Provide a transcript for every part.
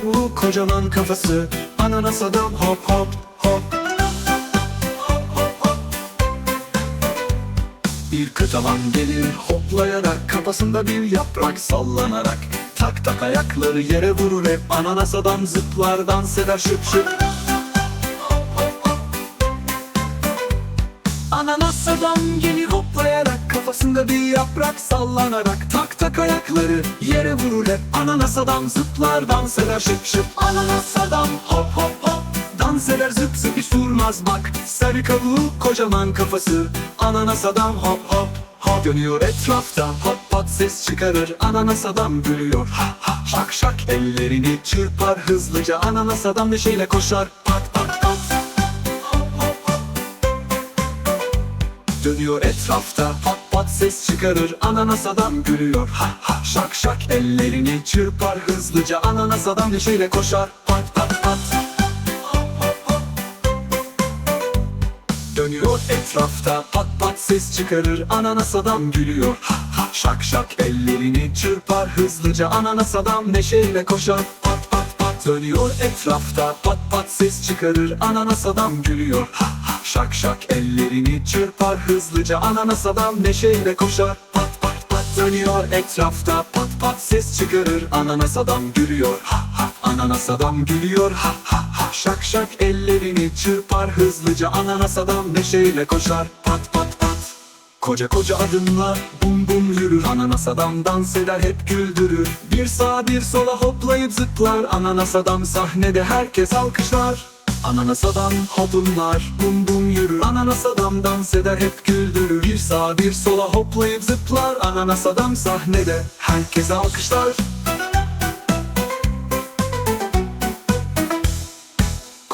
kabuğu kocaman kafası. Ananas adam hop hop hop. Bir kıtaman gelir hoplayarak Kafasında bir yaprak sallanarak. Tak tak ayakları yere vurur hep Ananas adam zıplar dans eder şıp şıp. Ananas adam gelir hoplayarak Kafasında bir yaprak sallanarak Tak tak ayakları yere vurur hep. Ananas adam zıplar dans eder şıp şıp. Ananas adam hop hop hop Dans eder zıp zıp hiç durmaz. Bak Sarı kabuğu kocaman kafası. Ananas adam hop hop hop Dönüyor etrafta. Pat pat ses çıkarır Ananas adam gülüyor. Ha ha Şak şak ellerini çırpar hızlıca. Ananas adam neşeyle koşar pat pat pat. Dönüyor etrafta pat pat ses çıkarır Ananas adam gülüyor. Ha ha Şak şak ellerini çırpar hızlıca. Ananas adam neşeyle koşar. Pat pat pat. Dönüyor etrafta pat pat ses çıkarır. Ananas adam gülüyor. Ha ha Şak şak ellerini çırpar hızlıca. Ananas adam neşeyle koşar Dönüyor. Etrafta pat pat ses çıkarır Ananas adam gülüyor. Ha ha Şak şak ellerini çırpar hızlıca Ananas adam neşeyle koşar. Pat pat pat Dönüyor etrafta pat pat ses çıkarır Ananas adam gülüyor. Ha ha Ananas adam gülüyor. Ha ha ha Şak şak ellerini çırpar hızlıca Ananas adam neşeyle koşar. Pat pat Koca koca adımlar bum bum yürür. Ananas adam dans eder hep güldürür. Bir sağa bir sola hoplayıp zıplar. Ananas adam sahnede herkes alkışlar. Ananas adam hopumlar bum bum yürür. Ananas adam dans eder hep güldürür. Bir sağa bir sola hoplayıp zıplar. Ananas adam sahnede herkes alkışlar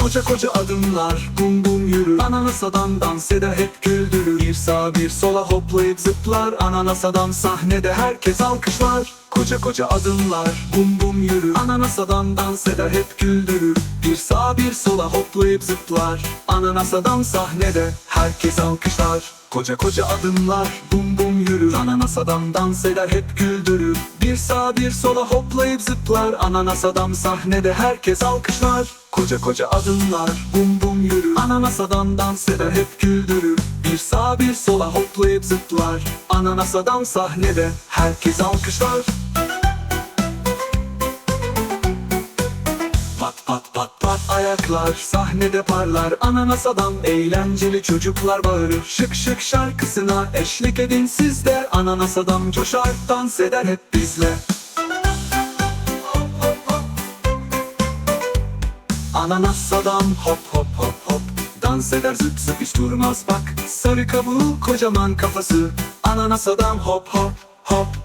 Koca koca adımlar bum bum yürür. Ananas adam dans eder hep güldürür. Bir sağa bir sola hoplayıp zıplar. Ananas adam sahnede herkes alkışlar. Koca koca adımlar bum bum yürür. Ananas adam dans eder hep güldürür. Bir sağa bir sola hoplayıp zıplar. Ananas adam sahnede herkes alkışlar. Koca koca adımlar bum bum yürür Ananas adam dans eder hep güldürür. Bir sağa bir sola hoplayıp zıplar. Ananas adam sahnede herkes alkışlar. Koca koca adımlar bum bum yürür. Ananas adam dans eder hep güldürür. Bir sağa bir sola hoplayıp zıplar. Ananas adam sahnede herkes alkışlar ayaklar sahnede parlar Ananas adam eğlenceli çocuklar bağırır. Şık şık şarkısına eşlik edin siz de Ananas adam coşar dans eder hep bizle. Ananas adam hop hop hop hop Dans eder zıp zıp hiç durmaz. Bak Sarı kabuğu kocaman kafası. Ananas adam hop hop hop